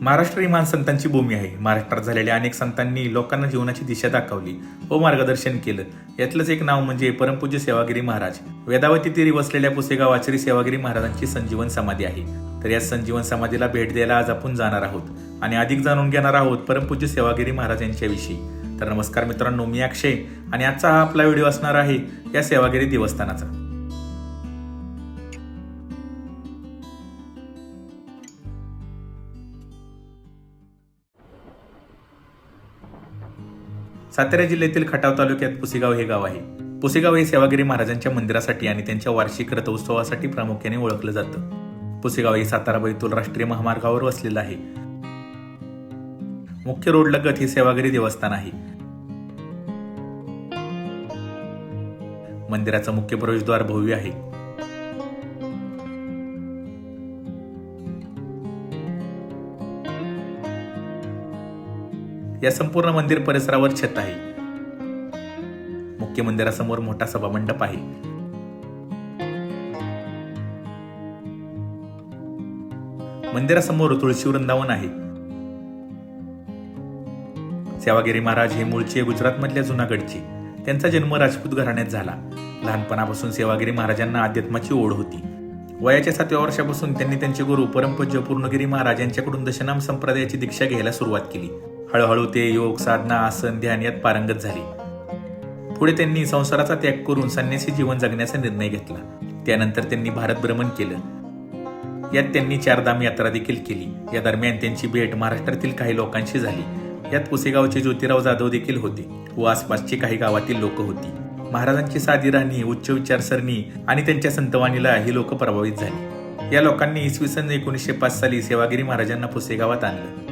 महाराष्ट्र ही महान संतांची भूमी आहे. महाराष्ट्रात झालेल्या अनेक संतांनी लोकांना जीवनाची दिशा दाखवली व मार्गदर्शन केलं. यातलंच एक नाव म्हणजे परमपूज्य सेवागिरी महाराज. वेदावती तीरी वसलेल्या पुसेगाव आचारी सेवागिरी महाराजांची संजीवन समाधी आहे. तर या संजीवन समाधीला भेट द्यायला आज आपण जाणार आहोत आणि अधिक जाणून घेणार आहोत परमपूज्य सेवागिरी महाराज यांच्याविषयी. तर नमस्कार मित्रांनो मी अक्षय आणि आजचा हा आपला व्हिडिओ असणार आहे या सेवागिरी देवस्थानाचा. सातारा जिल्ह्यातील खटाव तालुक्यात पुसेगाव हे गाव आहे. पुसेगाव हे सेवागिरी महाराजांच्या मंदिरासाठी आणि त्यांच्या वार्षिक रथोत्सवासाठी प्रामुख्याने ओळखलं जातं. पुसेगाव हे सातारा बैतूल राष्ट्रीय महामार्गावर वसलेलं आहे. मुख्य रोड लगत हे सेवागिरी देवस्थान आहे. मंदिराचं मुख्य प्रवेशद्वार भव्य आहे. या संपूर्ण मंदिर परिसरावर छत आहे. मुख्य मंदिरासमोर मोठा सभामंडप आहे. मंदिरासमोर तुळशी वृंदावन आहे. सेवागिरी महाराज हे मूळचे गुजरातमधल्या जुनागडचे. त्यांचा जन्म राजपूत घराण्यात झाला. लहानपणापासून सेवागिरी महाराजांना अध्यात्माची ओढ होती. वयाच्या सातव्या वर्षापासून त्यांनी त्यांचे गुरु परमपूज्य पूर्णगिरी महाराज यांच्याकडून दशनाम संप्रदायाची दीक्षा घ्यायला सुरुवात केली. हळूहळू ते योग साधना आसन ध्यान यात पारंगत झाले. पुढे त्यांनी संसाराचा त्याग करून संन्यासी जीवन जगण्याचा निर्णय घेतला. त्यानंतर त्यांनी भारत भ्रमण केलं. यात त्यांनी चारधाम यात्रा देखील केली. या दरम्यान त्यांची भेट महाराष्ट्रातील काही लोकांशी झाली. यात पुसेगावचे ज्योतिराव जाधव देखील होते व आसपासची काही गावातील लोक होती. महाराजांची साधी राहणी उच्च विचारसरणी आणि त्यांच्या संतवाणीला ही लोक प्रभावित झाली. या लोकांनी इसवी सन एकोणीसशे पाच साली सेवागिरी महाराजांना पुसेगावात आणलं.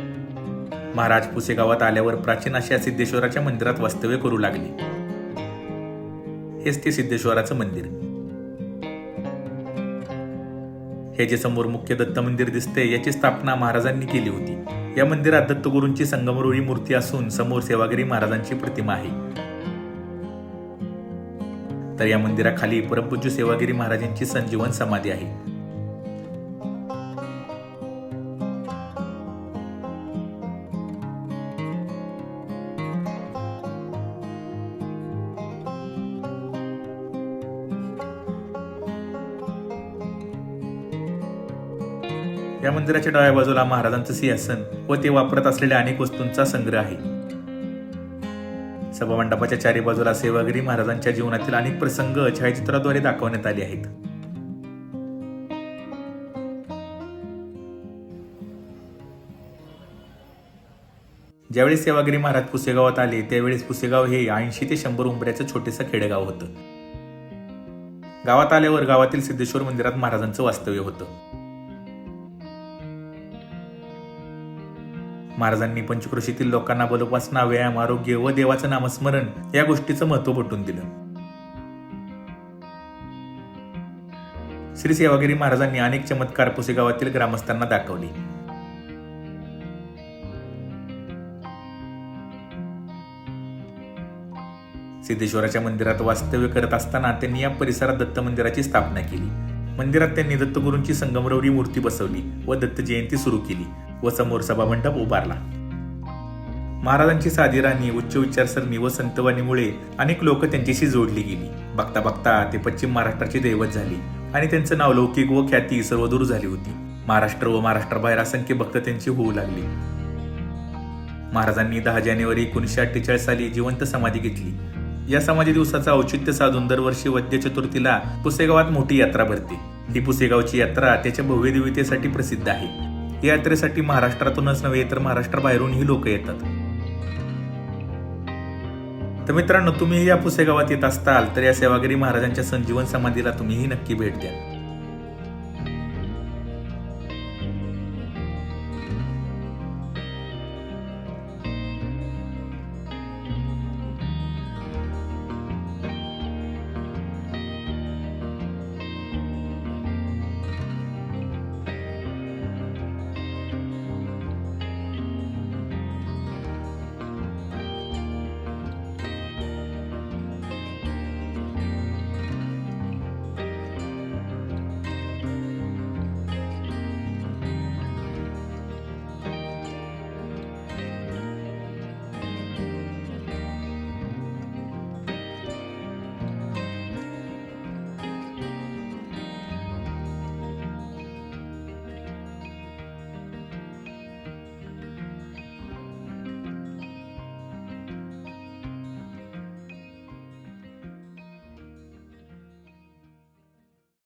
महाराज पुसेगावात आल्यावर प्राचीन अशा सिद्धेश्वराच्या मंदिरात वास्तव्य करू लागले. हेच ते सिद्धेश्वराचं मंदिर. हे जे समोर मुख्य दत्त मंदिर दिसते याची स्थापना महाराजांनी केली होती. या मंदिरात दत्तगुरूंची संगमरुळी मूर्ती असून समोर सेवागिरी महाराजांची प्रतिमा आहे. तर या मंदिराखाली परमपूज्य सेवागिरी महाराजांची संजीवन समाधी आहे. या मंदिराच्या डाव्या बाजूला महाराजांचं सिंहासन व ते वापरत असलेल्या अनेक वस्तूंचा संग्रह आहे. सभामंडपाच्या चारी बाजूला सेवागिरी महाराजांच्या जीवनातील अनेक प्रसंग छायाचित्राद्वारे दाखवण्यात आले आहेत. ज्यावेळी सेवागिरी महाराज पुसेगावात आले त्यावेळेस पुसेगाव हे ऐंशी ते शंभर उंबऱ्याचं छोटेसं खेडेगाव होतं. गावात आल्यावर गावातील सिद्धेश्वर मंदिरात महाराजांचं वास्तव्य होतं. महाराजांनी पंचक्रोशीतील लोकांना बलोपासना व्यायाम आरोग्य व देवाचं नामस्मरण या गोष्टीचं महत्त्व पटवून दिलं. श्री सेवागिरी महाराजांनी अनेक चमत्कार पुसेगावातील ग्रामस्थांना दाखवले. सिद्धेश्वराच्या मंदिरात वास्तव्य करत असताना त्यांनी या परिसरात दत्त मंदिराची स्थापना केली. मंदिरात त्यांनी दत्तगुरूंची संगमरवरी मूर्ती बसवली व दत्त जयंती सुरू केली. व समोर सभामंडप उभारला. महाराजांची साधी राणी उच्च विचारसरणी व संतवाणीमुळे अनेक लोक त्यांच्याशी जोडली गेली. बघता बघता ते पश्चिम महाराष्ट्राची दैवत झाली आणि त्यांचं नाव लौकिक व ख्याती सर्वदूर झाली होती. महाराष्ट्र व महाराष्ट्राबाहेर असंख्य भक्त त्यांची होऊ लागली. महाराजांनी दहा जानेवारी एकोणीसशे अठ्ठेचाळीस साली जिवंत समाधी घेतली. या समाधी दिवसाचा औचित्य साधून दरवर्षी वद्य चतुर्थीला पुसेगावात मोठी यात्रा भरते. ही पुसेगावची यात्रा त्याच्या भव्यदेवतेसाठी प्रसिद्ध आहे. यात्रेसाठी महाराष्ट्रातूनच नव्हे तर महाराष्ट्राबाहेरूनही लोक येतात. तर मित्रांनो तुम्ही या पुसेगावात येत असताल तर या सेवागिरी महाराजांच्या संजीवन समाधीला तुम्हीही नक्की भेट द्या.